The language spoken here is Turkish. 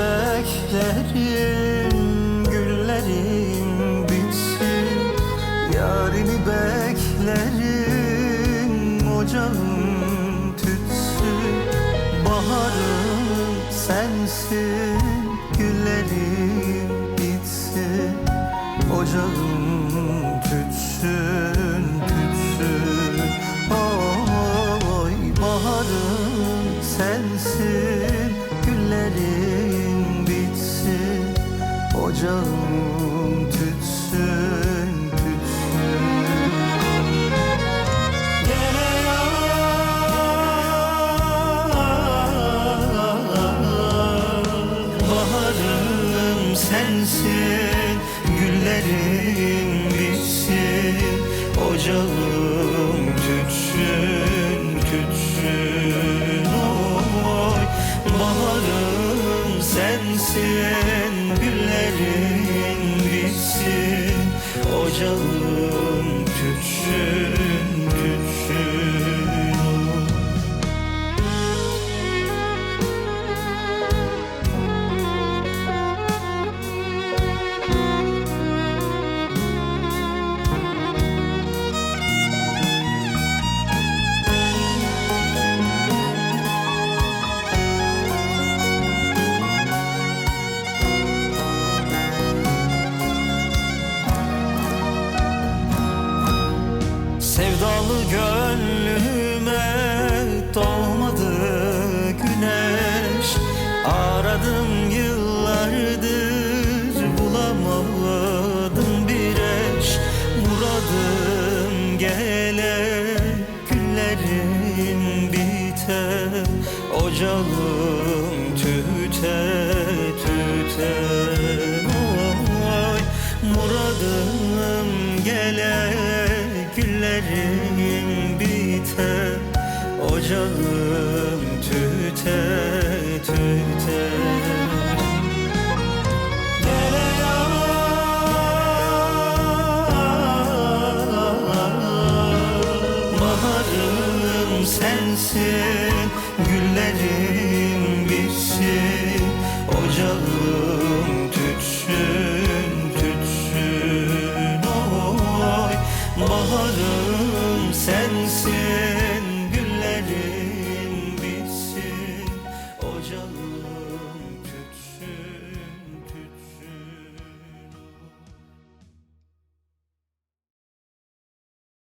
beklerim Güllerim bitsin. Yarimi beklerim Ocağım tütsün. Baharım sensin Güllerim bitsin. Ocağım tütsün tütsün. Oy baharım sensin Güllerim Ocağım tütsün tütsün. Gene Baharım sensin Güllerim bitsin. Ocağım tütsün tütsün sensin Güllerim bitsin. Ocağım tütsün Sevdalı gönlüme doğmadı güneş. Aradım yıllardır bulamadım bir eş Muradım gele günlerim bite Ocağım güllerim bite Ocağım tüte tüte. Baharım sensin Güllerim bitsin Ocağım